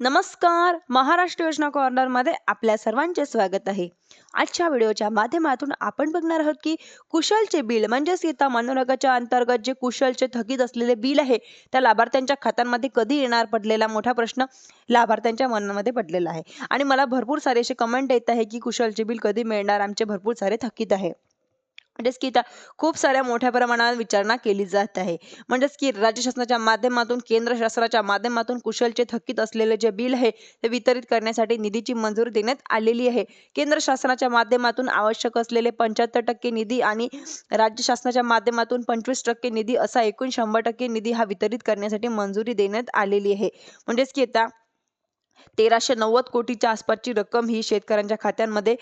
नमस्कार. महाराष्ट्र योजना कॉर्नरमध्ये आपल्या सर्वांचे स्वागत आहे. आजच्या व्हिडिओच्या माध्यमातून आपण बघणार आहोत की कुशलचे बिल म्हणजेच इथं मनोरगाच्या अंतर्गत जे कुशलचे थकीत असलेले बिल आहे त्या लाभार्थ्यांच्या खात्यांमध्ये कधी येणार पडलेला? मोठा प्रश्न लाभार्थ्यांच्या मनामध्ये पडलेला आहे. आणि मला भरपूर सारे असे कमेंट येत आहे की कुशलचे बिल कधी मिळणार? आमचे भरपूर सारे थकीत आहे. म्हणजेच की त्या खूप साऱ्या मोठ्या प्रमाणात विचारणा केली जात आहे. म्हणजेच की राज्य शासनाच्या माध्यमातून केंद्र शासनाच्या माध्यमातून कुशलचे थकीत असलेले जे बिल आहे ते वितरित करण्यासाठी निधीची मंजुरी देण्यात आलेली आहे. केंद्र शासनाच्या माध्यमातून आवश्यक असलेले पंच्याहत्तर टक्के निधी आणि राज्य शासनाच्या माध्यमातून पंचवीस टक्के निधी असा एकूण शंभर टक्के निधी हा वितरित करण्यासाठी मंजुरी देण्यात आलेली आहे. म्हणजेच की आता तेराशे नव्वद कोटीच्या आसपासची रक्कम ही शेतकऱ्यांच्या खात्यांमध्ये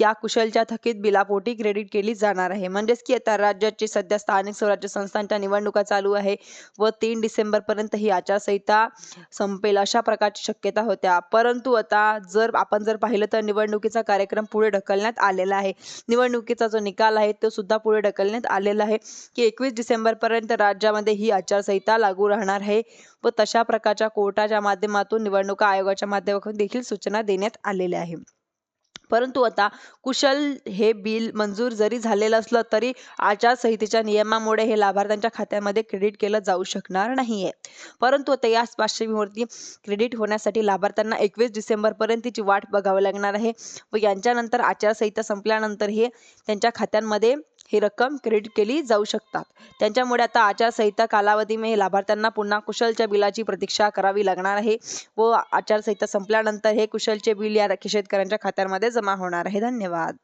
या कुशलच्या थकीत बिलापोटी क्रेडिट केली जाणार आहे. म्हणजेच की आता राज्याची सध्या स्थानिक स्वराज्य संस्थांच्या निवडणुका चालू आहे व तीन डिसेंबर पर्यंत ही आचारसंहिता संपेल अशा प्रकारची शक्यता होत्या. परंतु आता जर आपण जर पाहिलं तर निवडणुकीचा कार्यक्रम पुढे ढकलण्यात आलेला आहे. निवडणुकीचा जो निकाल आहे तो सुद्धा पुढे ढकलण्यात आलेला आहे की एकवीस डिसेंबर पर्यंत राज्यामध्ये ही आचारसंहिता लागू राहणार आहे. व तशा प्रकारच्या कोर्टाच्या माध्यमातून निवडणुका आयोगाच्या माध्यमातून देखील सूचना देण्यात आलेल्या आहे. परंतु आता कुशल हे बिल मंजूर जरी झालेलं असलं तरी आचारसंहितेच्या नियमामुळे हे लाभार्थ्यांच्या खात्यामध्ये क्रेडिट केलं जाऊ शकणार नाहीये. परंतु आता याच पार्श्वभूमीवरती क्रेडिट होण्यासाठी लाभार्थ्यांना एकवीस डिसेंबरपर्यंतची वाट बघावी लागणार आहे व यांच्यानंतर आचारसंहिता संपल्यानंतर हे त्यांच्या खात्यांमध्ये ही रक्कम क्रेडिट केली जाऊ शकतात. त्यांच्यामुळे आता आचारसंहिता कालावधीमध्ये लाभार्थ्यांना पुन्हा कुशलच्या बिलाची प्रतीक्षा करावी लागणार आहे व आचारसंहिता संपल्यानंतर हे कुशलचे बिल या शेतकऱ्यांच्या खात्यांमध्ये जमा होणार आहे. धन्यवाद.